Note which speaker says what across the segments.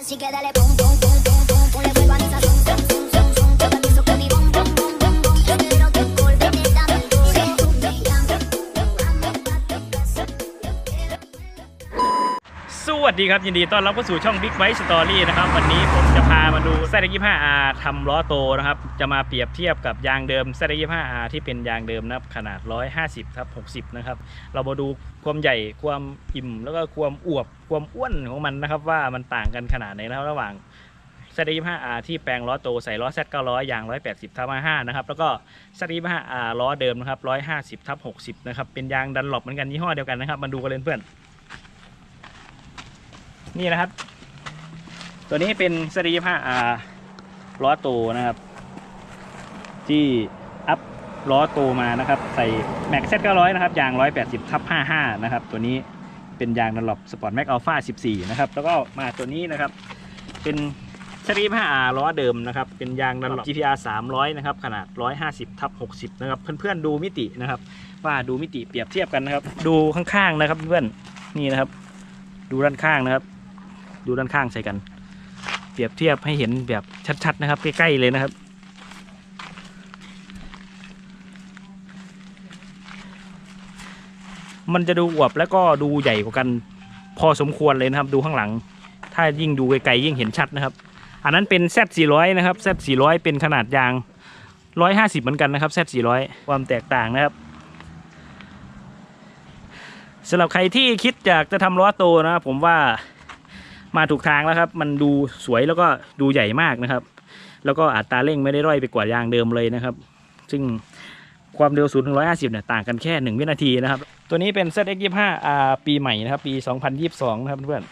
Speaker 1: Así que dale pum pum pum pum pum pum le vuelvo a
Speaker 2: วัสดีครับ ยินดีต้อนรับเข้าสู่ช่อง Big Bike Story นะครับ วันนี้ผมจะพามาดู z 2 5 r ทำล้อโตนะครับ จะมาเปรียบเทียบกับยางเดิม z 2 5 r ที่เป็นยางเดิมนะครับ ขนาด 150ทับ60 นะครับ เรามาดูความใหญ่ความอิ่ม แล้วก็ความอวบความอ้วนของมันนะครับ ว่ามันต่างกันขนาดไหนนะครับระหว่าง z 2 5 r ที่แปลงล้อโตใส่ล้อ Z 900ยาง 180ทับ5นะครับ แล้วก็ z 2 5 r ล้อเดิมนะครับ150ทับ60 นะครับ เป็นยางดันหลบเหมือนกันยี่ห้อเดียวกันนะครับมาดูกันเลยเพื่อน นี่นะครับ ตัวนี้เป็นสรีผ้าอาล้อโตนะครับ ที่อัพล้อโตมานะครับ ใส่แม็กเซ็ต900นะครับยาง180ทับ55นะครับ ตัวนี้เป็นยางดันหลบสปอร์ตแม็กอัลฟา14นะครับ แล้วก็มาตัวนี้นะครับ เป็นสรีผ้าอาล้อเดิมนะครับ เป็นยางดันหลบ GPR 300นะครับ ขนาด150ทับ60นะครับเพื่อนๆดูมิตินะครับ ว่าดูมิติเปรียบเทียบกันนะครับ ดูข้างๆนะครับเพื่อนนี่นะครับ ดูด้านข้างนะครับ ดูด้านข้างใส่กัน เปรียบเทียบให้เห็นแบบชัดๆนะครับใกล้ๆเลยนะครับ มันจะดูอวบแล้วก็ดูใหญ่กว่ากันพอสมควรเลยนะครับ ดูข้างหลัง ถ้ายิ่งดูไกลๆยิ่งเห็นชัดนะครับ อันนั้นเป็น Z 400 นะครับ Z 400 เป็นขนาดยาง 150 เหมือนกันนะครับ Z 400 ความแตกต่างนะครับสำหรับใครที่คิดอยากจะทำล้อโตนะครับผมว่า มาถูกทางแล้วครับ มันดูสวยแล้วก็ดูใหญ่มากนะครับ แล้วก็อัตราเร่งไม่ได้ร่อยไปกว่ายางเดิมเลยนะครับ ซึ่งความเร็ว0ถึง150เนี่ยต่างกันแค่ 1 วินาทีนะครับ ตัวนี้เป็น ZX25 R ปีใหม่นะครับ ปี 2022 นะครับเพื่อน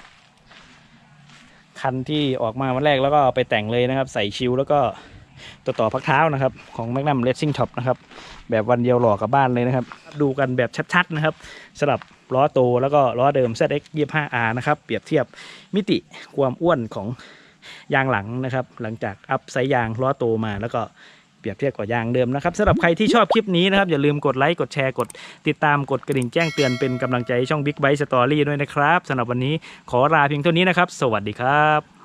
Speaker 2: คันที่ออกมาวันแรกแล้วก็ไปแต่งเลยนะครับ ใส่ชิลแล้วก็ ตัวต่อพักเท้านะครับ ของ Magnum Racing Top นะครับแบบวันเดียวหล่อกับบ้านเลยนะครับ ดูกันแบบชัดๆนะครับสำหรับล้อโตแล้วก็ล้อเดิม ZX 25R นะครับเปรียบเทียบมิติความอ้วนของยางหลังนะครับ หลังจากอัพไซส์ยางล้อโตมาแล้วก็เปรียบเทียบกับยางเดิมนะครับสำหรับใครที่ชอบคลิปนี้นะครับ อย่าลืมกดไลค์กดแชร์กดติดตามกดกระดิ่งแจ้งเตือนเป็นกำลังใจให้ช่อง Big Bite Story ด้วยนะครับสำหรับวันนี้ขอลาเพียงเท่านี้นะครับ สวัสดีครับ